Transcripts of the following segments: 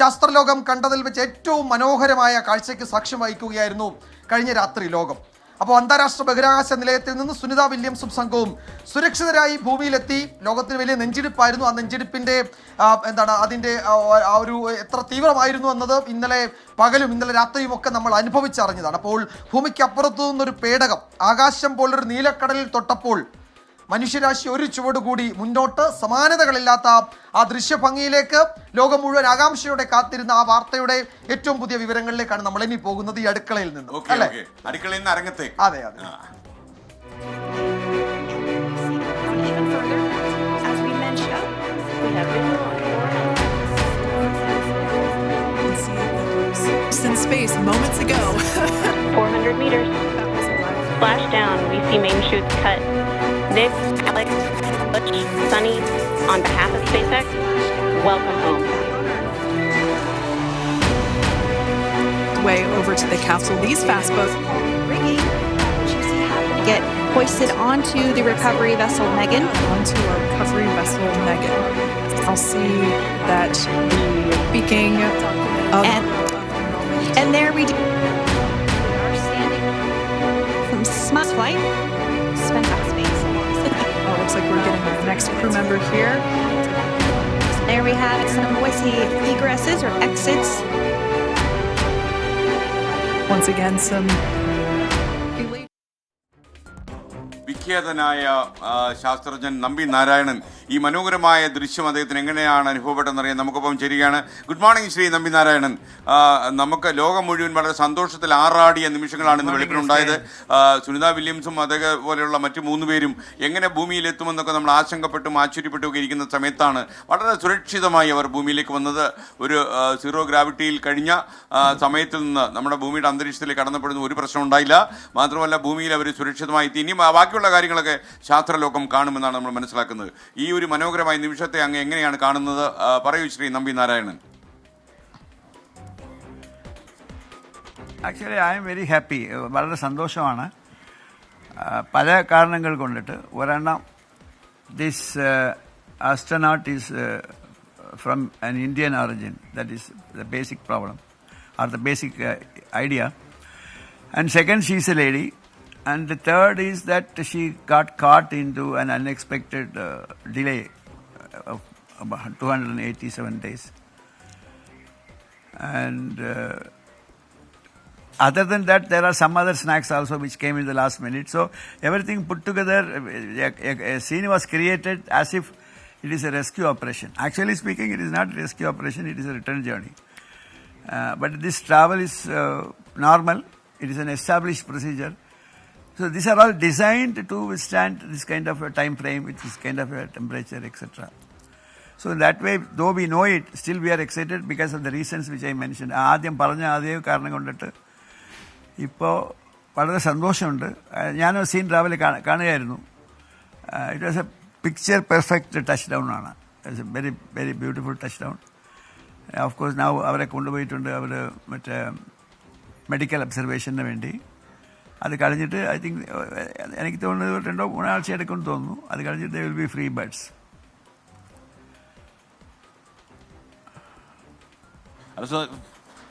ശാസ്ത്രലോകം കണ്ടതിൽ വെച്ച് ഏറ്റവും മനോഹരമായ കാഴ്ചയ്ക്ക് സാക്ഷ്യം വഹിക്കുകയായിരുന്നു കഴിഞ്ഞ രാത്രി ലോകം. അപ്പോൾ അന്താരാഷ്ട്ര ബഹിരാകാശ നിലയത്തിൽ നിന്ന് സുനിത വില്യംസും സംഘവും സുരക്ഷിതരായി ഭൂമിയിലെത്തി. ലോകത്തിന് വലിയ നെഞ്ചിടിപ്പായിരുന്നു. ആ നെഞ്ചിടിപ്പിന്റെ എന്താണ് അതിന്റെ ഒരു എത്ര തീവ്രമായിരുന്നു എന്നത് ഇന്നലെ പകലും ഇന്നലെ രാത്രിയും ഒക്കെ നമ്മൾ അനുഭവിച്ചറിഞ്ഞതാണ്. അപ്പോൾ ഭൂമിക്ക് അപ്പുറത്തു നിന്നൊരു പേടകം ആകാശം പോലൊരു നീലക്കടലിൽ തൊട്ടപ്പോൾ മനുഷ്യരാശി ഒരു ചുവട് കൂടി മുന്നോട്ട് സമാനതകളില്ലാത്ത ആ ദൃശ്യഭംഗിയിലേക്ക് ലോകം മുഴുവൻ ആകാംക്ഷയോടെ കാത്തിരുന്ന ആ വാർത്തയുടെ ഏറ്റവും പുതിയ വിവരങ്ങളിലേക്കാണ് നമ്മൾ ഇനി പോകുന്നത് ഈ അടുക്കളയിൽ നിന്ന് അല്ലേ അടുക്കളയിൽ നിന്ന് അരങ്ങത്തേക്ക് അതെ അതെ ആ. Even further, as we mentioned, we have been in space moments ago. 400 meters. Splash down, we see main shoots cut. Nick, Alex, Butch, Sunny, on behalf of SpaceX, welcome home. Way over to the capsule. These fast boats get hoisted onto the recovery vessel Megan. onto our recovery vessel Megan. I'll see that speaking of And and there we do. Are standing from smart flight. Like we're getting our next crew member here. there we have some noisy egresses or exits. Once again, some വിഖ്യാതനായ ശാസ്ത്രജ്ഞൻ നമ്പി നാരായണൻ ഈ മനോഹരമായ ദൃശ്യം അദ്ദേഹത്തിന് എങ്ങനെയാണ് അനുഭവപ്പെട്ടെന്നറിയാൻ നമുക്കൊപ്പം ചേരുകയാണ്. Good morning Shri Nambi Narayanan. നമുക്ക് ലോകം മുഴുവൻ വളരെ സന്തോഷത്തിൽ ആറാടിയ നിമിഷങ്ങളാണ് ഇന്ന് വെളിപ്പിലുണ്ടായത് സുനിത വില്യംസും അതേപോലെയുള്ള മറ്റു മൂന്ന് പേരും എങ്ങനെ ഭൂമിയിലെത്തുമെന്നൊക്കെ നമ്മൾ ആശങ്കപ്പെട്ടും ആശ്ചര്യപ്പെട്ടും ഒക്കെ ഇരിക്കുന്ന സമയത്താണ് വളരെ സുരക്ഷിതമായി അവർ ഭൂമിയിലേക്ക് വന്നത്. ഒരു സീറോ ഗ്രാവിറ്റിയിൽ കഴിഞ്ഞ സമയത്തിൽ നിന്ന് നമ്മുടെ ഭൂമിയുടെ അന്തരീക്ഷത്തിലേക്ക് കടന്നപ്പെടുന്ന ഒരു പ്രശ്നം ഉണ്ടായില്ല മാത്രമല്ല ഭൂമിയിൽ അവർ സുരക്ഷിതമായി എത്തി ഇനി ബാക്കിയുള്ള കാര്യങ്ങളൊക്കെ ശാസ്ത്രലോകം കാണുമെന്നാണ് നമ്മൾ മനസ്സിലാക്കുന്നത്. ഈ ഒരു മനോഹരമായ നിമിഷത്തെ അങ്ങ് എങ്ങനെയാണ് കാണുന്നത്? പറയൂ Shri Nambi Narayanan. Actually I am very happy വളരെ സന്തോഷമാണ്. പല കാരണങ്ങൾ കൊണ്ടിട്ട്. ഒരെണ്ണം this astronaut is from an Indian origin that is the basic problem are the basic idea and second she's a lady And the third is that she got caught into an unexpected uh, delay uh, of about 287 days. And uh, other than that, there are some other snacks also which came in the last minute. So everything put together, uh, a, a scene was created as if it is a rescue operation. Actually speaking, it is not a rescue operation, it is a return journey. Uh, but this travel is uh, normal, it is an established procedure. So these are all designed to withstand this kind of a time frame with this kind of a temperature etc so in that way, though we know it, still we are excited because of the reasons which I mentioned. ആദ്യം പറഞ്ഞ അതേ കാരണം കൊണ്ടിട്ട് ഇപ്പോൾ വളരെ സന്തോഷമുണ്ട് ഞാൻ scene രാവിലെ കാണ- കാണുകയായിരുന്നു it was a picture perfect touch down ആണ് it's a very very beautiful touch down of course നാവ് അവരെ കൊണ്ടുപോയിട്ടുണ്ട് അവർ മറ്റേ മെഡിക്കൽ അബ്സർവേഷന് വേണ്ടി അത് കഴിഞ്ഞിട്ട് ഐ തിങ്ക് എനിക്ക് തോന്നുന്നത് രണ്ടോ മൂന്നാഴ്ച എടുക്കുമെന്ന് തോന്നുന്നു. അത് കഴിഞ്ഞിട്ട് will be free birds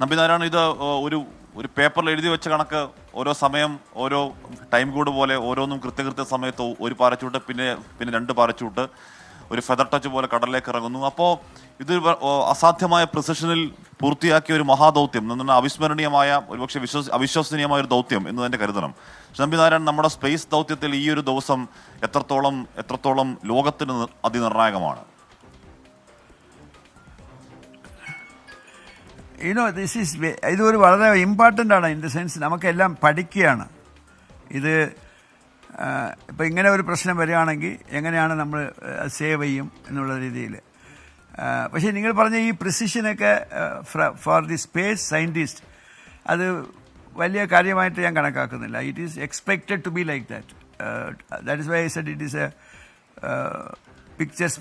Nambi Narayana ഇത് ഒരു ഒരു പേപ്പറിൽ എഴുതി വെച്ച കണക്ക് ഓരോ സമയം ഓരോ ടൈം കോഡ് പോലെ ഓരോന്നും കൃത്യകൃത്യ സമയത്ത് ഒരു പാരച്ചൂട്ട് പിന്നെ പിന്നെ രണ്ട് പാരച്ചൂട്ട് ഒരു ഫെദർ ടച്ച് പോലെ കടലിലേക്ക് ഇറങ്ങുന്നു. അപ്പോൾ ഇത് അസാധ്യമായ പ്രിസഷനിൽ പൂർത്തിയാക്കിയ ഒരു മഹാദൗത്യം എന്ന് പറഞ്ഞാൽ അവിസ്മരണീയമായ ഒരുപക്ഷെ വിശ്വസ് അവിശ്വസനീയമായ ഒരു ദൗത്യം എന്ന് തന്നെ കരുതണം. നമ്പിനാരായണൻ നമ്മുടെ സ്പേസ് ദൗത്യത്തിൽ ഈ ഒരു ദിവസം എത്രത്തോളം എത്രത്തോളം ലോകത്തിന് അതിനിർണായകമാണ്? യുനോ ദിസ് ഈസ് ഇതൊരു വളരെ ഇമ്പോർട്ടന്റ് ആണ്. ഇൻ ദ സെൻസ് നമുക്കെല്ലാം പഠിക്കുകയാണ്. ഇത് ഇപ്പം ഇങ്ങനെ ഒരു പ്രശ്നം വരികയാണെങ്കിൽ എങ്ങനെയാണ് നമ്മൾ സേവ് ചെയ്യും എന്നുള്ള രീതിയിൽ? പക്ഷേ നിങ്ങൾ പറഞ്ഞ ഈ പ്രിസിഷനൊക്കെ ഫോർ ദി സ്പേസ് സയന്റിസ്റ്റ് അത് വലിയ കാര്യമായിട്ട് ഞാൻ കണക്കാക്കുന്നില്ല. It is expected to be like that that is why I said it is a pictures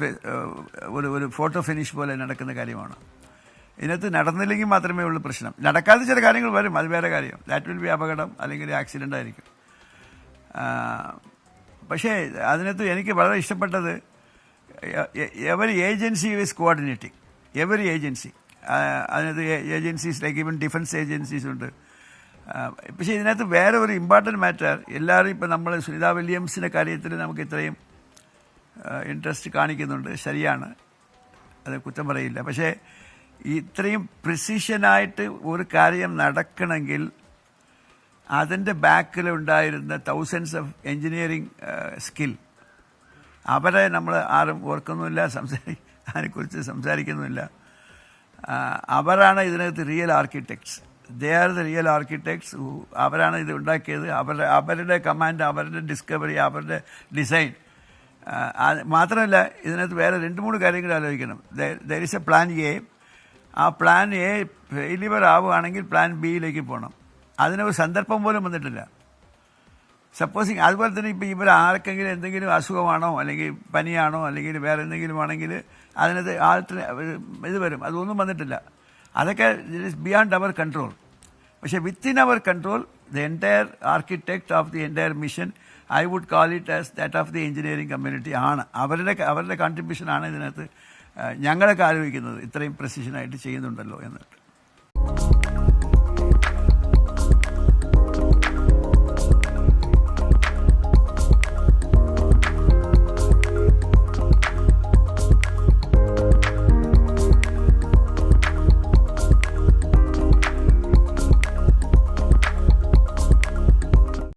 ഒരു ഒരു ഫോട്ടോ ഫിനിഷ് പോലെ നടക്കുന്ന കാര്യമാണ്. ഇതിനകത്ത് നടന്നില്ലെങ്കിൽ മാത്രമേ ഉള്ളൂ പ്രശ്നം. നടക്കാതെ ചില കാര്യങ്ങൾ വരും അത് വേറെ കാര്യം. ദാറ്റ് വിൽ ബി അപകടം അല്ലെങ്കിൽ ആക്സിഡന്റ് ആയിരിക്കും. പക്ഷേ അതിനകത്ത് എനിക്ക് വളരെ ഇഷ്ടപ്പെട്ടത് every agency is coordinating every agency അതിനകത്ത് agencies like even defence agencies ഉണ്ട്. പക്ഷേ ഇതിനകത്ത് വേറെ ഒരു ഇമ്പോർട്ടന്റ് മാറ്റർ എല്ലാവരും ഇപ്പം നമ്മൾ സുനിത വില്യംസിന്റെ കാര്യത്തിൽ നമുക്ക് ഇത്രയും ഇൻട്രസ്റ്റ് കാണിക്കുന്നുണ്ട്. ശരിയാണ്. അത് കുറ്റം പറയില്ല. പക്ഷേ ഇത്രയും പ്രിസിഷനായിട്ട് ഒരു കാര്യം നടക്കണമെങ്കിൽ അതിന്റെ ബാക്കിലുണ്ടായിരുന്ന തൗസൻഡ്സ് ഓഫ് എൻജിനീയറിങ് സ്കിൽ അവരെ നമ്മൾ ആരും ഓർക്കുന്നുമില്ല സംസാരി അതിനെക്കുറിച്ച് സംസാരിക്കുന്നുമില്ല. അവരാണ് ഇതിനകത്ത് real architects they are the real architects അവരാണ് ഇത് ഉണ്ടാക്കിയത്. അവരുടെ അവരുടെ കമാൻഡ് അവരുടെ ഡിസ്കവറി അവരുടെ ഡിസൈൻ മാത്രമല്ല ഇതിനകത്ത് വേറെ രണ്ട് മൂന്ന് കാര്യങ്ങൾ ആലോചിക്കണം. There is a plan a ആ പ്ലാൻ എ ഫെയിലിവർ ആവുകയാണെങ്കിൽ പ്ലാൻ ബിയിലേക്ക് പോകണം അതിനൊരു സന്ദർഭം പോലും വന്നിട്ടില്ല. സപ്പോസിങ് അതുപോലെ തന്നെ ഇപ്പോൾ ഇവർ ആർക്കെങ്കിലും എന്തെങ്കിലും അസുഖമാണോ അല്ലെങ്കിൽ പനിയാണോ അല്ലെങ്കിൽ വേറെ എന്തെങ്കിലും ആണെങ്കിൽ അതിനകത്ത് ആൾട്ടർ ഇത് വരും. അതൊന്നും വന്നിട്ടില്ല. അതൊക്കെ ഇസ് ബിയോണ്ട് അവർ കൺട്രോൾ പക്ഷേ within our control the entire architect of the entire mission I would call it as that of the engineering community ആണ്. അവരുടെ അവരുടെ കോൺട്രിബ്യൂഷൻ ആണ് ഇതിനകത്ത് ഞങ്ങളൊക്കെ ആലോചിക്കുന്നത്. ഇത്രയും പ്രസിഷനായിട്ട് ചെയ്യുന്നുണ്ടല്ലോ എന്നിട്ട്